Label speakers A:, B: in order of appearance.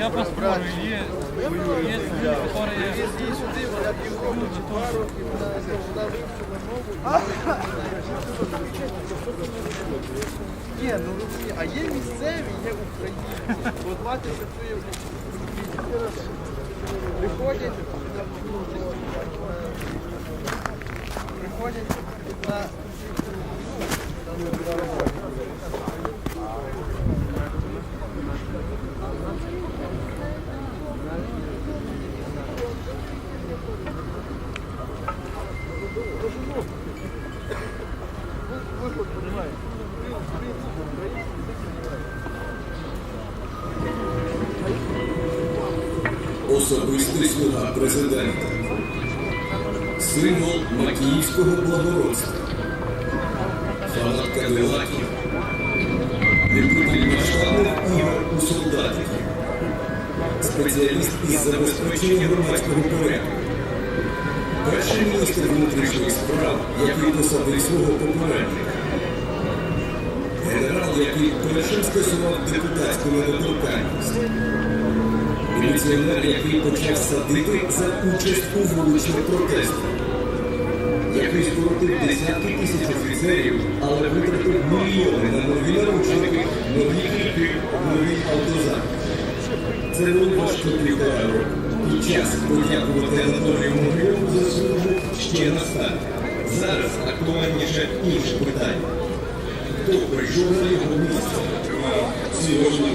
A: Я поспорю, є, є люди, які
B: мову. Ні, ну розуміє, а є місцеві, є українці. От бачите, що є приходять на
C: Особистий слуга президента. Символ макіївського благородства. Фанат Кадилаків. Любитель масштабних ігор у солдатів. Спеціаліст із забезпечення громадського порядку. Перший міністр внутрішніх справ, який посадив свого попередника. Генерал, який першим скасував депутатську недоторканність. Міліціонер, який почав садити за участь у вуличних протестах, який скоротив десятки тисяч офіцерів, але витратив мільйони на нові наручники, нові кріпи, нові автозаки. Це було важко півтора час подякувати Анатолію Могилеву за службу ще настав. Зараз актуальніше інше питання. Хто прийшов на його місце? Сьогодні